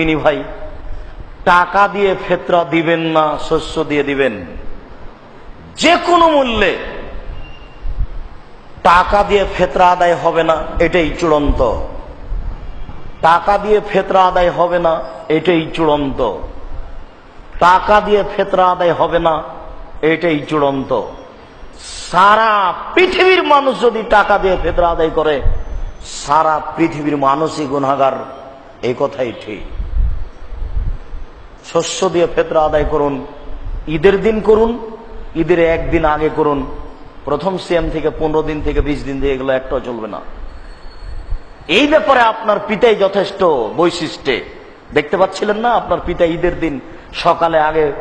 তিনি ভাই, টাকা দিয়ে ফেতরা দিবেন না, শস্য দিয়ে দিবেন। যে কোনো মূল্যে টাকা দিয়ে ফেতরা আদায় হবে না, এটাই চূড়ান্ত। টাকা দিয়ে ফেতরা আদায় হবে না, এটাই চূড়ান্ত। টাকা দিয়ে ফেতরা আদায় হবে না, এটাই চূড়ান্ত। সারা পৃথিবীর মানুষ যদি টাকা দিয়ে ফেতরা আদায় করে, সারা পৃথিবীর মানুষই গুণাগার এই কথাই ঠিক। শস্য দিয়ে ফেতরা আদায় করুন, ঈদের দিন করুন, ঈদের একদিন আগে করুন, প্রথম সিএম থেকে পনেরো দিন থেকে বিশ দিন থেকে এগুলো একটাও চলবে না। এই ব্যাপারে আপনার পিতাই যথেষ্ট বৈশিষ্ট্যে। দেখতে পাচ্ছিলেন না আপনার পিতা ঈদের দিন সকালে আগে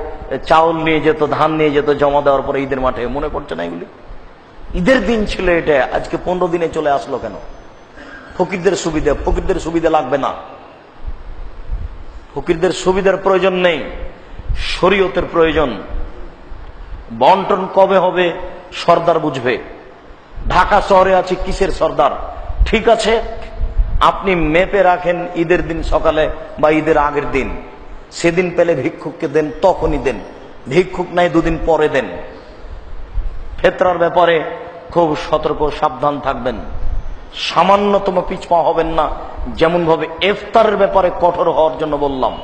চাউল নিয়ে যেত, ধান নিয়ে যেত, জমা দেওয়ার পরে ঈদের মাঠে। মনে পড়ছে না এগুলি? ঈদের দিন ছিল এটা, আজকে পনেরো দিনে চলে আসলো কেন? ফকিরদের সুবিধা ফকিরদের সুবিধা লাগবে না। ফকিরদের সুবিধার প্রয়োজন নেই, শরীয়তের প্রয়োজন। বন্টন কবে হবে, সর্দার বুঝবে। ঢাকা শহরে আছে, কিসের সর্দার? ঠিক আছে, আপনি মেপে রাখেন ঈদের দিন সকালে বা ঈদের আগের দিন। সেদিন পেলে ভিক্ষুককে দেন, তখনই দেন। ভিক্ষুক নাই, দুদিন পরে দেন। ফেতরার ব্যাপারে খুব সতর্ক, সাবধান থাকবেন। সামান্যতম পিছপা হবেন না। যেমন ভাবে ইফতারের ব্যাপারে কঠোর হওয়ার জন্য বললাম।